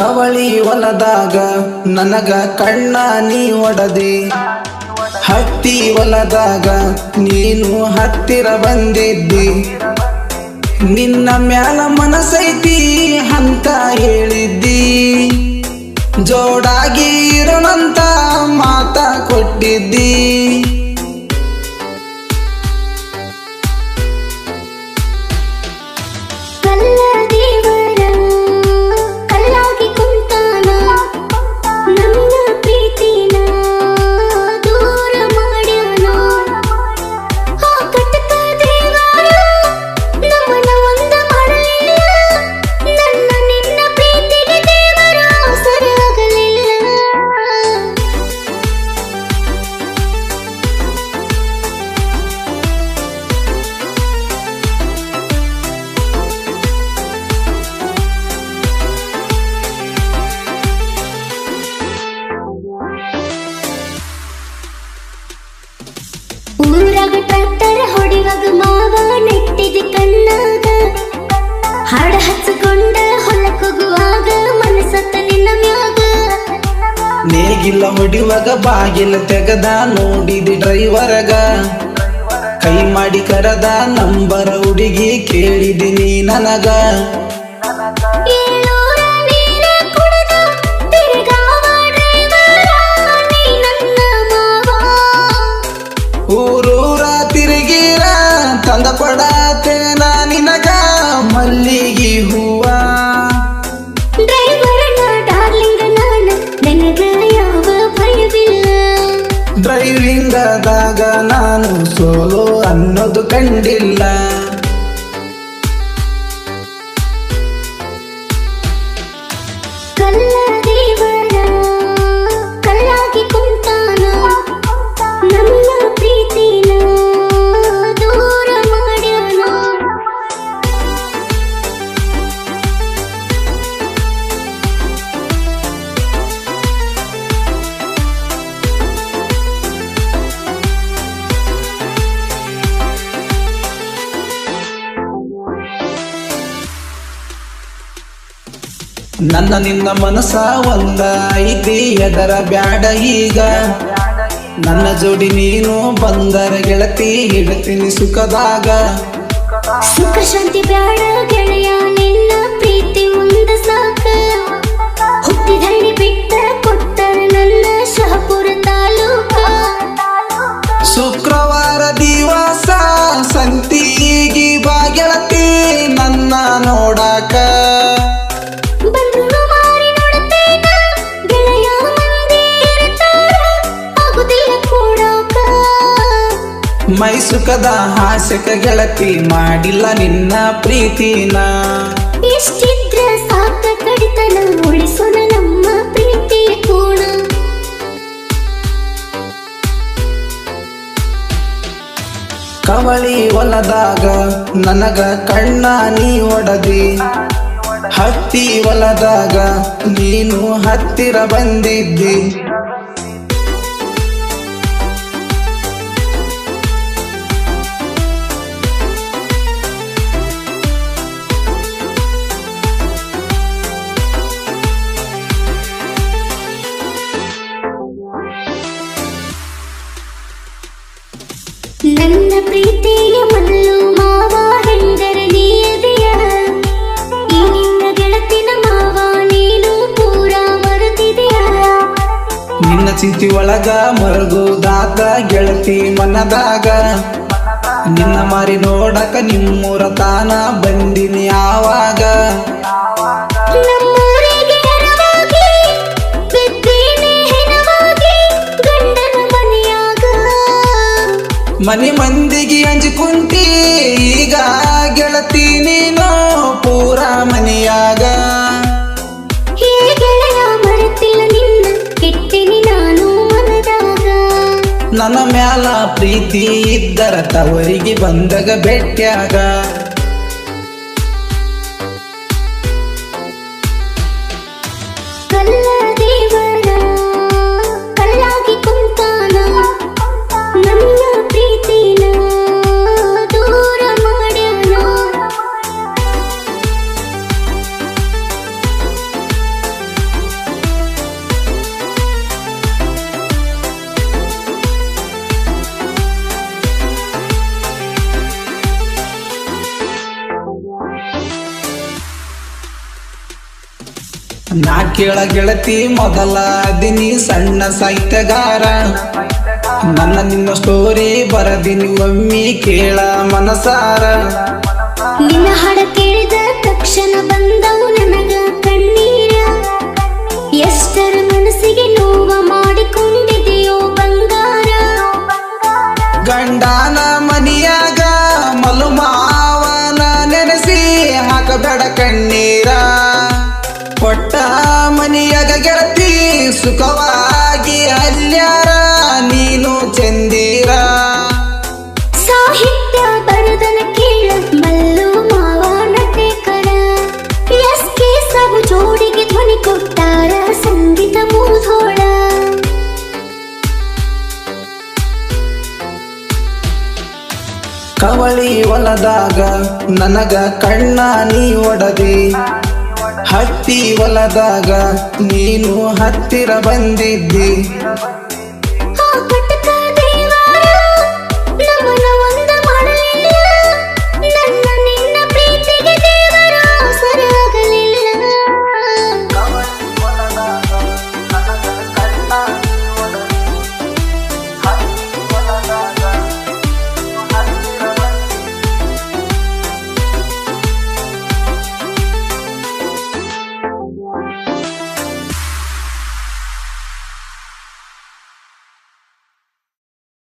ಕವಳಿ ಹೊಲದಾಗ ನನಗ ಕಣ್ಣ ನೀ ಒಡದೆ. ಹತ್ತಿ ಹೊಲದಾಗ ನೀನು ಹತ್ತಿರ ಬಂದಿದ್ದಿ. ನಿನ್ನ ಮ್ಯಾಲ ಮನಸೈತಿ ಅಂತ ಹೇಳಿದ್ದಿ. ಜೋಡಾಗಿ ಇರೋಣಂತ ಮಾತ ಕೊಟ್ಟಿದ್ದಿ. ಕಲ್ಲ ಹೊಡಿವಾಗ ನೇಗಿಲ್ಲ ಹೊಡಿವಾಗ ಬಾಗಿಲ ತೆಗದ ನೋಡಿದಿ ಡ್ರೈವರಗ. ಕೈ ಮಾಡಿ ಕರದ ನಂಬರ ಹುಡುಗಿ ಕೇಳಿದಿನಿ ನನಗ. ಡ್ರೈವಿಂಗದಾಗ ನಾನು ಸೋಲೋ ಅನ್ನೋದು ಕಂಡಿಲ್ಲ. ನನ್ನ ನಿನ್ನ ಮನಸ ಒಂದ ಐತಿ ಎದರ ಬ್ಯಾಡ ಈಗ. ನನ್ನ ಜೋಡಿ ನೀನು ಬಂದರ ಗೆಳತಿ ಹೇಳ್ತೀನಿ ಸುಖದಾಗ. ಸುಖ ಶಾಂತಿ ಬ್ಯಾಡ ಗೆಳೆಯ ನಿನ್ನ ಪ್ರೀತಿ ಮುಂದ ಸಾಕ. ಹುಟ್ಟಿದಳ್ಳಿ ಬಿಟ್ಟ ಕೊಟ್ಟರ ನನ್ನ ಶಹಪುರ ತಾಲೂಕ. ಶುಕ್ರವಾರ ಮೈ ಸುಖದ ಹಾಸ್ಯಕ ಗೆಳತಿ ಮಾಡಿಲ್ಲ ನಿನ್ನ ಪ್ರೀತಿನ. ಎಷ್ಟಿದ್ರ ಸಾಕ ಕಡಿತನ ಉಳಿಸೋಣ ನಮ್ಮ ಪ್ರೀತಿ ಕೋಣ ಕವಳಿ ಹೊಲದಾಗ ನನಗ ಕಣ್ಣ ನೀ ಒಡದಿ. ಹತ್ತಿ ಹೊಲದಾಗ ನೀನು ಹತ್ತಿರ ಬಂದಿದ್ದಿ. ಚಿಂತಿ ಒಳಗ ಮರಗೋದಾತ ಗೆಳತಿ ಮನದಾಗ. ನಿನ್ನ ಮಾರಿ ನೋಡಕ ನಿಮ್ಮೂರ ತಾನ ಬಂದಿನಿ ಆವಾಗ. ಮನೆ ಮಂದಿಗೆ ಅಂಜಿಕುಂತಿ ಈಗ ಮ್ಯಾಲ ಪ್ರೀತಿ ಇದ್ದರ ತವರಿಗೆ ಬಂದಾಗ ಭೇಟ್ಯಾಗ. ನಾ ಕೇಳ ಗೆಳತಿ, ಮೊದಲ ದಿನಿ ಸಣ್ಣ ಸಾಹಿತ್ಯಗಾರ. ನನ್ನ ನಿನ್ನ ಸ್ಟೋರಿ ಬರದಿನಿ ಒಮ್ಮಿ ಕೇಳ ಮನಸಾರ. ನಿನ್ನ ಹಾಡ ಕೇಳಿದ ತಕ್ಷಣ ಬಂದವು ನನಗ ಕಣ್ಣೀರ. ಸುಖವಾಗಿ ಅಲ್ಯಾರ ನೀನು ಚಂದಿರ. ಸಾಹಿತ್ಯ ಬರದನ ಕೇಳ ಮಲ್ಲು ಮಾವ ನಟೇಕರ ಎಸ್ ಕೆ ಸಾಬು ಜೋಡಿಗೆ ಧ್ವನಿ ಕೊಟ್ಟಾರ ಸಂಗೀತ ಮೂಧೋಳ. ಕವಳಿ ಒಲದಾಗ ನನಗ ಕಣ್ಣ ನೀ ಒಡದಿ. ಹತ್ತಿ ಹೊಲದಾಗ ನೀನು ಹತ್ತಿರ ಬಂದಿದ್ದಿ.